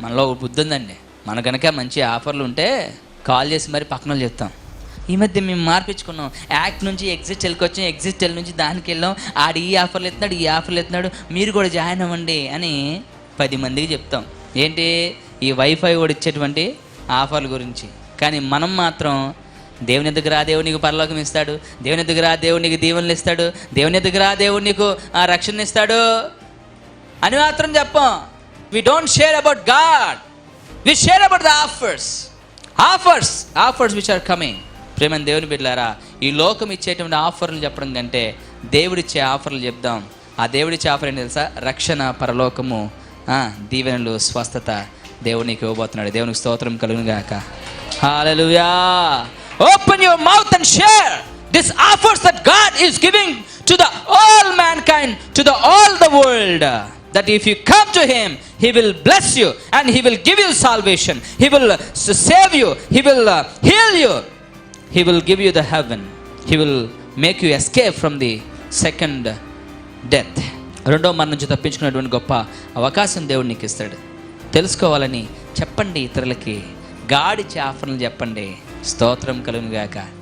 మనలో ఒక బుద్ధి ఉందండి. మన కనుక మంచి ఆఫర్లు ఉంటే కాల్ చేసి మరి పక్కన వాళ్ళు చెప్తాం. ఈ మధ్య మేము మార్పించుకున్నాం. యాక్ట్ నుంచి ఎగ్జిట్ వెళ్ళకొచ్చాం ఎగ్జిట్ వెళ్ళి నుంచి దానికి వెళ్ళాం. ఆడు ఈ ఆఫర్లు ఎత్తున్నాడు ఈ ఆఫర్లు ఎత్తున్నాడు. మీరు కూడా జాయిన్ అవ్వండి అని పది మందికి చెప్తాం. ఏంటి? ఈ వైఫై కూడా ఇచ్చేటువంటి ఆఫర్ల గురించి. కానీ మనం మాత్రం దేవుని దగ్గర దేవుడు నీకు పరలోకం ఇస్తాడు. దేవుని దగ్గర దేవుడు నీకు దీవెనలు ఇస్తాడు. దేవుని దగ్గర దేవుడు నీకు ఆ, రక్షణ ఇస్తాడు అని మాత్రం చెప్పం. We don't share about God we share about the offers offers offers which are coming ప్రేమని దేవుని బిడ్డారా ఈ లోకం ఇచ్చేటువంటి ఆఫర్లు చెప్పడం కంటే దేవుడిచ్చే ఆఫర్లు చెప్దాం. ఆ దేవుడిచ్చే ఆఫర్ ఏంటి తెలుసా? రక్షణ పరలోకము దీవెనలు స్వస్థత దేవునికి ఇవ్వబోతున్నాడు. దేవునికి స్తోత్రం కలుగును గాక hallelujah open your mouth and share this offers that God is giving to the all mankind to the all the world that if you come to him he will bless you and he will give you salvation he will save you he will heal you he will give you the heaven he will make you escape from the second death రెండో మరణం నుంచి తప్పించుకునేటువంటి గొప్ప అవకాశం దేవుడు నీకు ఇస్తాడు. తెలుసుకోవాలని చెప్పండి ఇతరులకి. గాడి చాఫనలు చెప్పండి. స్తోత్రం కలుగుగాక